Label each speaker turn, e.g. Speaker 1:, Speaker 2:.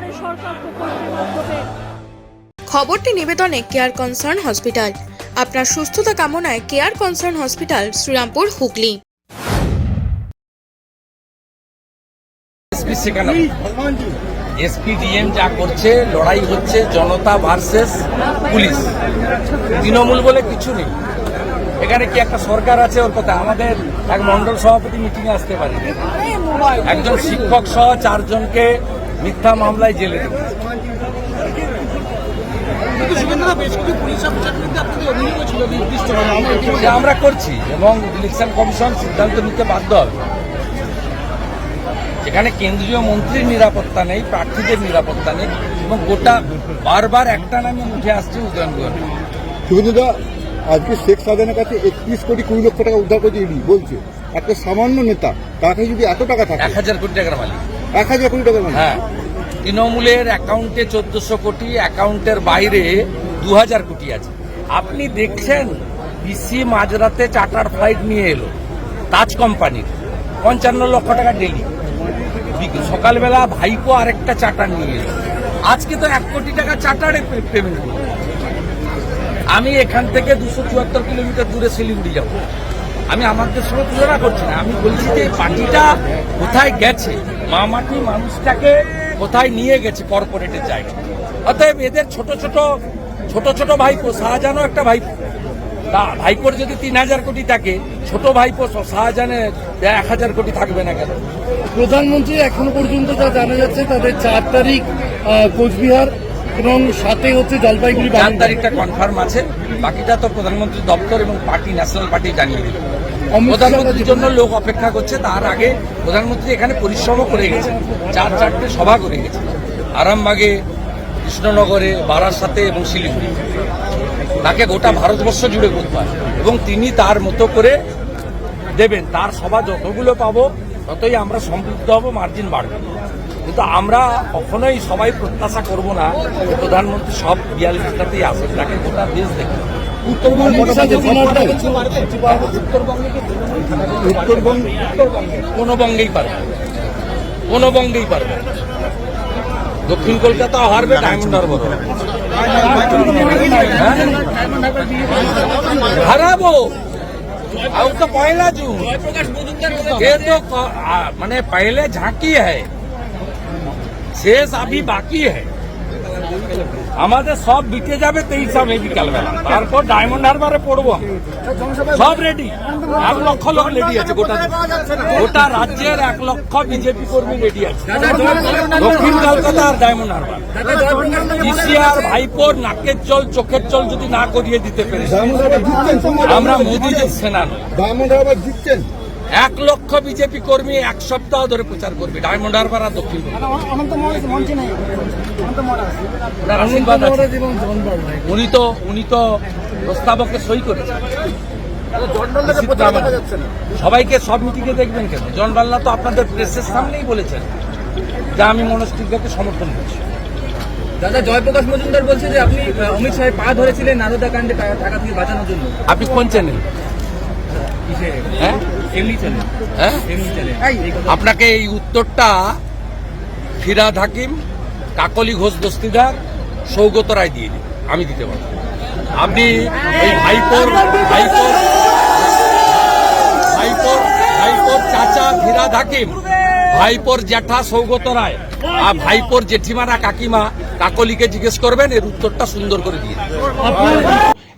Speaker 1: দুয়ারে সরকার প্রকল্পের মাধ্যমে।
Speaker 2: খবরটি নিবেদনে কেয়ার কনসার্ন হসপিটাল আপনার সুস্থতা কামনায় care concern hospital Srirampur Hooghly.
Speaker 3: SP যা করছে লড়াই হচ্ছে জনতা ভার্সেস পুলিশ। তৃণমূল বলে কিছু নেই। এখানে কি একটা সরকার আছে ওর কথা? আমাদের এক মন্ডল সভাপতি মিটিং এ আসতে পারে একজন শিক্ষক সহ চারজনকে মিথ্যা মামলায় জেলে
Speaker 4: আমরা
Speaker 3: করছি এবং ইলেকশন কমিশন সিদ্ধান্ত নিতে বাধ্য হবে। এখানে কেন্দ্রীয় মন্ত্রীর নিরাপত্তা নেই প্রার্থীদের নিরাপত্তা নেই এবং গোটা বারবার একটা নামে উঠে আসছে উদয়ন গোয়াল।
Speaker 5: শুভেন্দুদা আজকে শেখ সাজানের কাছে একত্রিশ কোটি কুড়ি লক্ষ টাকা উদ্ধার করেছে ইডি বলছে। একটা সামান্য নেতা তাকে যদি এত টাকা থাকে
Speaker 3: এক হাজার কোটি টাকার মালিক।
Speaker 5: এক হাজার কোটি টাকা
Speaker 3: হ্যাঁ। তৃণমূলের অ্যাকাউন্টে চোদ্দশো কোটি, অ্যাকাউন্টের বাইরে দু হাজার কোটি আছে। আপনি দেখছেন বিসি মাঝরাতে চার্টার ফ্লাইট নিয়ে এলো, তাজ কোম্পানির, পঞ্চান্ন লক্ষ টাকা ডেলি। সকালবেলা ভাইপো আরেকটা চার্টার নিয়ে এলো। আজকে তো এক কোটি টাকা চার্টারে পেমেন্ট আমি এখান থেকে দুশো চুয়াত্তর কিলোমিটার দূরে শিলিগুড়ি যাব। আমি আমাদের সঙ্গে তুলনা করছি না, আমি বলছি যে পার্টিটা কোথায় গেছে? মা মাটি মানুষটাকে কোথায় নিয়ে গেছে কর্পোরেটের জায়গায়? অতএব এদের ছোট ছোট ছোট ছোট ভাইপো শাহজাহানও একটা ভাইপো। তা ভাইপোর যদি তিন হাজার কোটি থাকে, ছোট ভাইপো শাহজাহানের এক হাজার কোটি থাকবে না কেন?
Speaker 6: প্রধানমন্ত্রী এখনও পর্যন্ত যা জানা যাচ্ছে, তাদের চার তারিখ কোচবিহার এবং সাথে হচ্ছে জলপাইগুড়ি
Speaker 3: চার তারিখটা কনফার্ম আছে বাকিটা তো প্রধানমন্ত্রী দপ্তর এবং পার্টি ন্যাশনাল পার্টি জানিয়ে দিল প্রধানমন্ত্রীর জন্য লোক অপেক্ষা করছে তার আগে প্রধানমন্ত্রী এখানে পরিশ্রমও করে গেছেন চার চারটে সভা করে গেছেন। আরামবাগে কৃষ্ণনগরে বারাসাতে এবং শিলিগুড়ি। তাকে গোটা ভারতবর্ষ জুড়ে করতে হয়। এবং তিনি তার মতো করে দেবেন তার সভা যতগুলো পাবো ততই আমরা সমৃদ্ধ হব মার্জিন বাড়বে। কিন্তু আমরা কখনোই সবাই প্রত্যাশা করব না যে প্রধানমন্ত্রী সব বিয়াল্লিশটাতেই আসেন তাকে গোটা দেশ দেখবে
Speaker 5: উত্তরবঙ্গ
Speaker 3: কোনো বঙ্গেই পারবে? কোনো বঙ্গেই পারবে? দক্ষিণ কলকাতা হারবে ডায়মন্ড হারবার হ্যাঁ? হারাবো। આવું તો तो ये तो मैंने पहले झांकी है। शेष अभी बाकी है। আমাদের সব বিটে যাবে তেইশ মে বিকালবেলা তারপর ডায়মন্ড হারবারে পড়ব সব রেডি এক লক্ষ লোক রেডি আছে গোটা গোটা রাজ্যের এক লক্ষ বিজেপি কর্মী রেডি আছে। দক্ষিণ কলকাতা আর ডায়মন্ড হারবার ইসিআর ভাইপোর নাকের জল, চোখের জল যদি না করিয়ে দিতে পেরে। আমরা মোদিজির সেনা
Speaker 5: ডায়মন্ড হারবার জিতছেন
Speaker 3: এক লক্ষ বিজেপি কর্মী এক সপ্তাহ ধরে প্রচার করবে। ডায়মন্ড হারবার আর দক্ষিণ উনি তো উনি তো প্রস্তাবকে সই করেছেন। সবাইকে সব মিটিংয়ে দেখবেন কেন? জন বাল্লা তো আপনাদের প্রেসের সামনেই বলেছেন যা আমি মনস্টিকাকে সমর্থন করছি।
Speaker 7: দাদা জয়প্রকাশ মজুমদার বলছে যে আপনি অমিত শাহের পা ধরেছিলেন নারদা কাণ্ডে টাকা থেকে বাঁচানোর জন্য।
Speaker 3: আপনি কোন চ্যানেল হ্যাঁ?
Speaker 7: এমনি চলে।
Speaker 3: হ্যাঁ?
Speaker 7: এমনি চলে। এই। কথা
Speaker 3: আপনাকে এই উত্তরটা ফিরাদ হাকিম কাকলি ঘোষ দস্তিদার সৌগত রায় দিয়ে দিন। আমি দিতে পারব। আপনি ওই ভাইপোর ভাইপোর ভাইপোর ভাইপোর চাচা ফিরাদ হাকিম ভাইপোর জ্যাঠা সৌগত রায় আর ভাইপোর জেঠিমারা কাকিমা কাকলিকে জিজ্ঞেস করবেন এর উত্তরটা সুন্দর করে দিয়ে দিন।